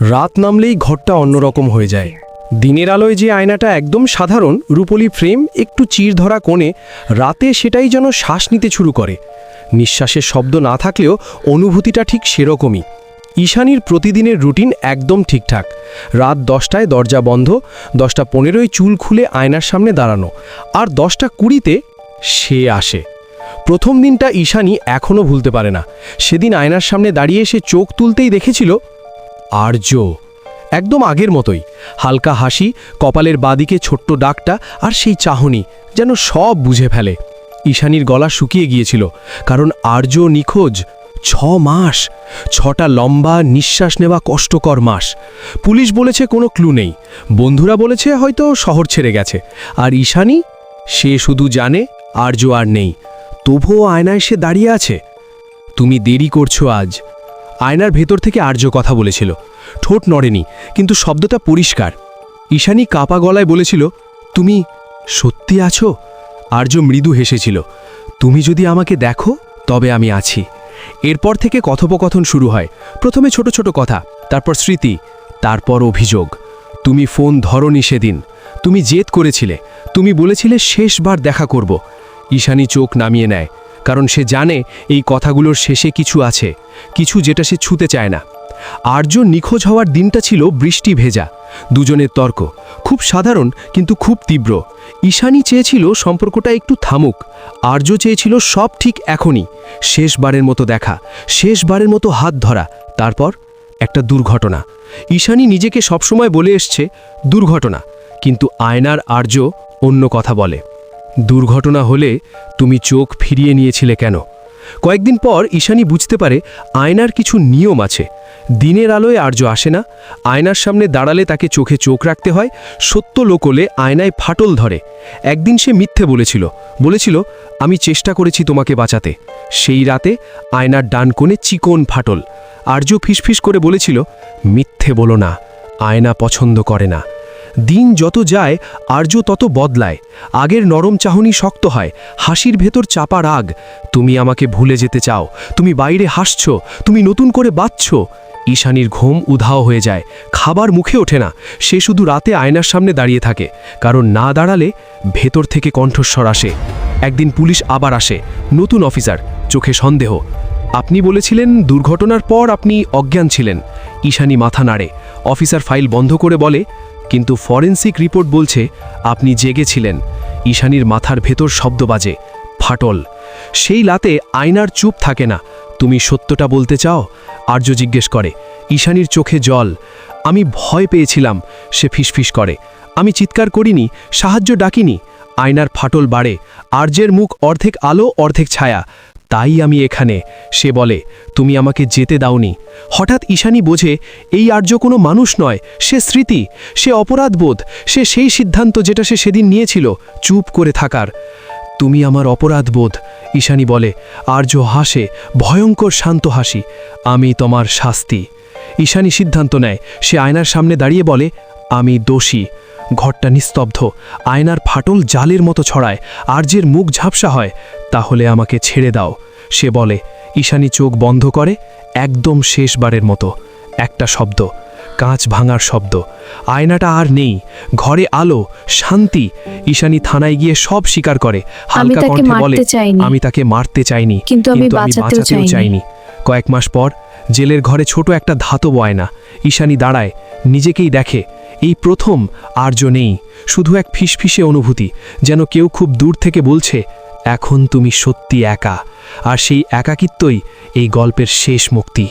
রাত নামলেই ঘরটা অন্যরকম হয়ে যায়। দিনের আলোয় যে আয়নাটা একদম সাধারণ, রূপলি ফ্রেম, একটু চির ধরা কোণে, রাতে সেটাই যেন শ্বাস নিতে শুরু করে। নিঃশ্বাসের শব্দ না থাকলেও অনুভূতিটা ঠিক সেরকমই। ঈশানীর প্রতিদিনের রুটিন একদম ঠিকঠাক। রাত দশটায় দরজা বন্ধ, দশটা পনেরোই চুল খুলে আয়নার সামনে দাঁড়ানো, আর দশটা কুড়িতে সে আসে। প্রথম দিনটা ঈশানী এখনও ভুলতে পারে না। সেদিন আয়নার সামনে দাঁড়িয়ে সে চোখ তুলতেই দেখেছিল আর্য। একদম আগের মতোই। হালকা হাসি, কপালের বাদিকে ছোট্ট ডাকটা আর সেই চাহনি যেন সব বুঝে ফেলে। ঈশানীর গলা শুকিয়ে গিয়েছিল, কারণ আর্য নিখোঁজ। ছ মাস, ছটা লম্বা, নিঃশ্বাস নেওয়া কষ্টকর মাস। পুলিশ বলেছে কোনো ক্লু নেই। বন্ধুরা বলেছে হয়তো শহর ছেড়ে গেছে। আর ঈশানী? সে শুধু জানে আর্য আর নেই। তবুও আয়নায় সে দাঁড়িয়ে আছে। তুমি দেরি করছ আজ। আয়নার ভেতর থেকে আর্য কথা বলেছিল। ঠোঁট নড়েনি, কিন্তু শব্দটা পরিষ্কার। ঈশানী কাপা গলায় বলেছিল, তুমি সত্যি আছো? আর্য মৃদু হেসেছিল, তুমি যদি আমাকে দেখো, তবে আমি আছি। এরপর থেকে কথোপকথন শুরু হয়। প্রথমে ছোট ছোট কথা, তারপর স্মৃতি, তারপর অভিযোগ। তুমি ফোন ধরনি সেদিন। তুমি জেদ করেছিলে। তুমি বলেছিলে, শেষবার দেখা করব ঈশানী চোখ নামিয়ে নেয়। কারণ সে জানে এই কথাগুলোর শেষে কিছু আছে, কিছু যেটা সে ছুতে চায় না। আর্য নিখোঁজ হওয়ার দিনটা ছিল বৃষ্টি ভেজা, দুজনের তর্ক, খুব সাধারণ কিন্তু খুব তীব্র। ঈশানী চেয়েছিল সম্পর্কটা একটু থামুক, আর্য চেয়েছিল সব ঠিক এখনই, শেষবারের মতো দেখা, শেষবারের মতো হাত ধরা, তারপর একটা দুর্ঘটনা। ঈশানী নিজেকে সবসময় বলে এসছে, দুর্ঘটনা, কিন্তু আয়নার আর্য অন্য কথা বলে। দুর্ঘটনা হলে তুমি চোখ ফিরিয়ে নিয়েছিলে কেন? কয়েকদিন পর ঈশানী বুঝতে পারে আয়নার কিছু নিয়ম আছে। দিনের আলোয় আর্য আসে না, আয়নার সামনে দাঁড়ালে তাকে চোখে চোখ রাখতে হয়, সত্য লোকলে আয়নায় ফাটল ধরে। একদিন সে মিথ্যে বলেছিল বলেছিল, আমি চেষ্টা করেছি তোমাকে বাঁচাতে। সেই রাতে আয়নার ডান কোণে চিকন ফাটল। আর্য ফিসফিস করে বলেছিল, মিথ্যে বলো না, আয়না পছন্দ করে না। দিন যত যায়, আর্য তত বদলায়। আগের নরম চাহনি শক্ত হয়, হাসির ভেতর চাপা রাগ। তুমি আমাকে ভুলে যেতে চাও, তুমি বাইরে হাসছ, তুমি নতুন করে বাঁচছ। ঈশানীর ঘুম উধাও হয়ে যায়, খাবার মুখে ওঠে না, সে শুধু রাতে আয়নার সামনে দাঁড়িয়ে থাকে, কারণ না দাঁড়ালে ভেতর থেকে কণ্ঠস্বর আসে। একদিন পুলিশ আবার আসে, নতুন অফিসার, চোখে সন্দেহ। আপনি বলেছিলেন দুর্ঘটনার পর আপনি অজ্ঞান ছিলেন। ঈশানী মাথা নাড়ে, অফিসার ফাইল বন্ধ করে বলে কিন্তু ফরেন্সিক রিপোর্ট বলছে আপনি জেগেছিলেন। ঈশানীর মাথার ভেতর শব্দ বাজে, ফাটল। সেই লাতে আয়নার চুপ থাকে না। তুমি সত্যটা বলতে চাও? আর্য জিজ্ঞেস করে, ঈশানীর চোখে জল। আমি ভয় পেয়েছিলাম, সে ফিসফিস করে। আমি চিৎকার করিনি, সাহায্য ডাকিনি। আয়নার ফাটল বাড়ে, আর্যের মুখ অর্ধেক আলো, অর্ধেক ছায়া। তাই আমি এখানে। সে বলে, তুমি আমাকে যেতে দাওনি। হঠাৎ ঈশানী বোঝে, এই আর্য কোনো মানুষ নয়, সে স্মৃতি, সে অপরাধবোধ, সে সেই সিদ্ধান্ত যেটা সে সেদিন নিয়েছিল, চুপ করে থাকার। তুমি আমার অপরাধবোধ, ঈশানী বলে, আর্য হাসে, ভয়ঙ্কর শান্ত হাসি, আমি তোমার শাস্তি। ঈশানী সিদ্ধান্ত নেয়, সে আয়নার সামনে দাঁড়িয়ে বলে আমি দোষী। ঘরটা নিস্তব্ধ। আয়নার ফাটল জালের মতো ছড়ায়। আর্যের মুখ ঝাপসা হয়। তাহলে আমাকে ছেড়ে দাও। সে বলে ঈশানী চোখ বন্ধ করে একদম শেষবারের মতো। একটা শব্দ। কাঁচ ভাঙার শব্দ। আয়নাটা আর নেই। ঘরে আলো শান্তি। ঈশানী থানায় গিয়ে সব স্বীকার করে। হালকা কণ্ঠে বলে আমি তাকে মারতে চাইনি। কিন্তু আমি বাঁচাতেও চাইনি। চাইনি। কয়েক মাস পর জেলের ঘরে ছোট একটা ধাতব আয়না। ঈশানী দাঁড়ায়। নিজেকেই দেখে। এই প্রথম আর্য নেই, শুধু এক ফিসফিসে অনুভূতি, যেন কেউ খুব দূর থেকে বলছে, এখন তুমি সত্যি একা। আর সেই একাকিত্বই এই গল্পের শেষ মুক্তি।